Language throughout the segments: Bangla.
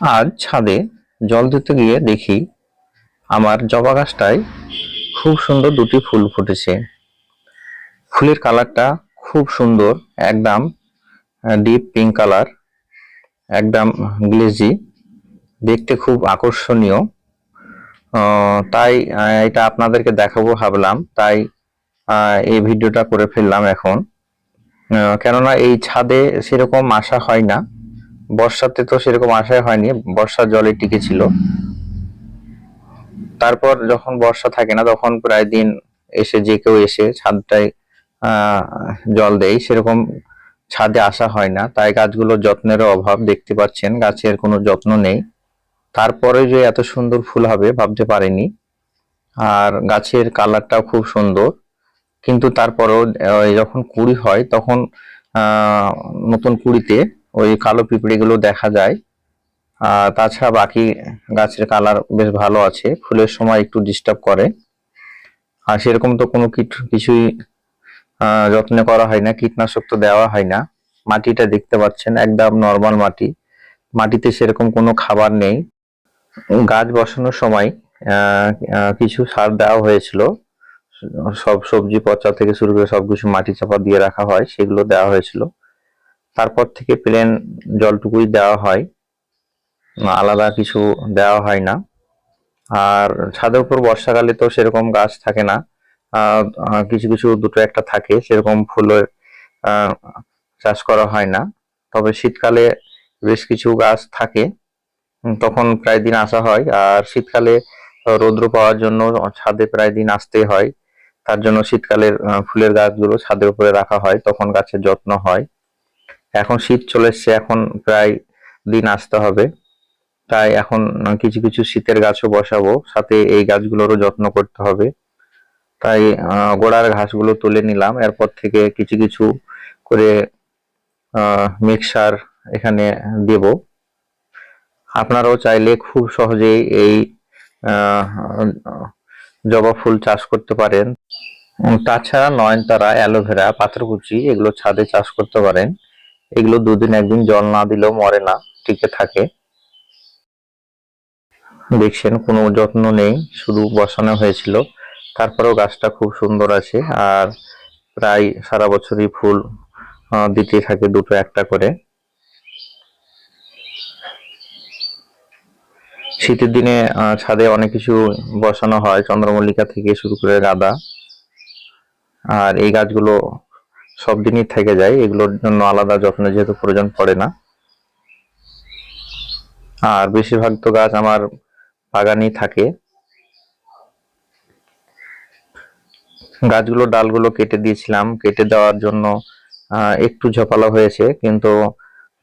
আজ ছাদে জল দিতে গিয়ে দেখি আমার জবা গাছটায় খুব সুন্দর দুটি ফুল ফুটেছে। ফুলের কালারটা খুব সুন্দর, একদম ডিপ পিঙ্ক কালার একদম গ্লেজি দেখতে খুব আকর্ষণীয়। তাই এটা আপনাদেরকে দেখাবো ভাবলাম, তাই এই ভিডিওটা করে ফেললাম এখন। কেননা এই ছাদে সেরকম আশা হয় না। বর্ষাতে তো সেরকম আশাই হয়নি, বর্ষার জলে টিকে ছিল। তারপর যখন বর্ষা থাকে না, তখন প্রায় দিন এসে যে কেউ এসে ছাদটায় জল দেয়, সেরকম ছাদে আসা হয় না। তাই গাছগুলোর যত্নেরও অভাব দেখতে পাচ্ছেন, গাছের কোনো যত্ন নেই। তারপরে যে এত সুন্দর ফুল হবে, ভাবতে পারিনি। আর গাছের কালারটাও খুব সুন্দর। কিন্তু তারপরেও যখন কুড়ি হয়, তখন নতুন কুড়িতে ওই কালো পিঁপড়িগুলো দেখা যায়। আর তাছাড়া বাকি গাছের কালার বেশ ভালো আছে, ফুলের সময় একটু ডিস্টার্ব করে। আর সেরকম তো কোনো কিট কিছুই যত্ন করা হয় না, কীটনাশক তো দেওয়া হয় না। মাটিটা দেখতে পাচ্ছেন, একদম নর্মাল মাটি। মাটিতে সেরকম কোনো খাবার নেই। গাছ বসানোর সময় কিছু সার দেওয়া হয়েছিল। সব সবজি পচা থেকে শুরু করে সবকিছু মাটি চাপা দিয়ে রাখা হয়, সেগুলো দেওয়া হয়েছিল। তারপর থেকে প্লেন জলটুকুই দেওয়া হয়। আলাদা কিছু দেওয়া হয় না। আর ছাদের উপর বর্ষাকালে তো সেরকম গাছ থাকে না। কিছু কিছু দুটো একটা থাকে, সেরকম ফুলের চাষ করা হয় না। তবে শীতকালে বেশ কিছু গাছ থাকে। তখন প্রায় দিন আসা হয়। আর শীতকালে রৌদ্র পাওয়ার জন্য ছাদে প্রায় দিন আসতে হয়। তার জন্য শীতকালের ফুলের গাছগুলো ছাদের উপরে রাখা হয়। তখন গাছের যত্ন হয়। এখন শীত চলে এসছে, এখন প্রায় দিন আসতে হবে। তাই এখন কিছু কিছু শীতের গাছও বসাবো, সাথে এই গাছগুলোরও যত্ন করতে হবে। তাই গোড়ার ঘাসগুলো তুলে নিলাম। এরপর থেকে কিছু কিছু করে মিক্সার এখানে দেব। আপনারাও চাইলে খুব সহজেই এই জবা ফুল চাষ করতে পারেন। তাছাড়া নয়নতারা, অ্যালোভেরা পাথরকুচি এগুলো ছাদে চাষ করতে পারেন। এগুলো দুদিন একদিন জল না দিলেও মরে না, টিকে থাকে। দেখছেন কোনো যত্ন নেই, শুধু বসানো হয়েছিল। তারপরেও গাছটা খুব সুন্দর আছে, আর প্রায় সারা বছরই ফুল দিতে থাকে দুটো একটা করে। শীতের দিনে ছাদে অনেক কিছু বসানো হয়, চন্দ্রমল্লিকা থেকে শুরু করে গাঁদা। আর এই গাছগুলো সব দিনই থেকে যায়, এগুলোর জন্য আলাদা যত্ন যেহেতু প্রয়োজন পড়ে না। আর বেশিরভাগ তো গাছ আমার বাগানেই থাকে। গাছগুলো, ডালগুলো কেটে দিয়েছিলাম। কেটে দেওয়ার জন্য একটু ঝোপালো হয়েছে, কিন্তু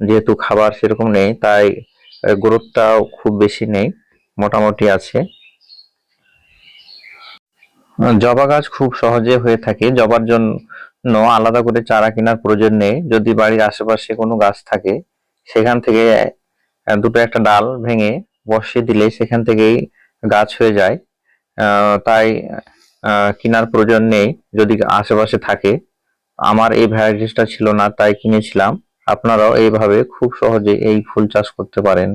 যেহেতু খাবার সেরকম নেই, তাই গ্রোথটাও খুব বেশি নেই, মোটামুটি আছে। জবা গাছ খুব সহজে হয়ে থাকে। জবার জন্য আলাদা করে চারা কেনার প্রয়োজন নেই। যদি বাড়ির আশেপাশে কোনো গাছ থাকে, সেখান থেকে দুটো একটা ডাল ভেঙে বসিয়ে দিলে সেখান থেকেই গাছ হয়ে যায়। তাই কেনার প্রয়োজন নেই। যদি আশেপাশে থাকে, আমার এই ভ্যারাইটিসটা ছিল না, তাই কিনেছিলাম। আপনারাও এইভাবে খুব সহজে এই ফুল চাষ করতে পারেন।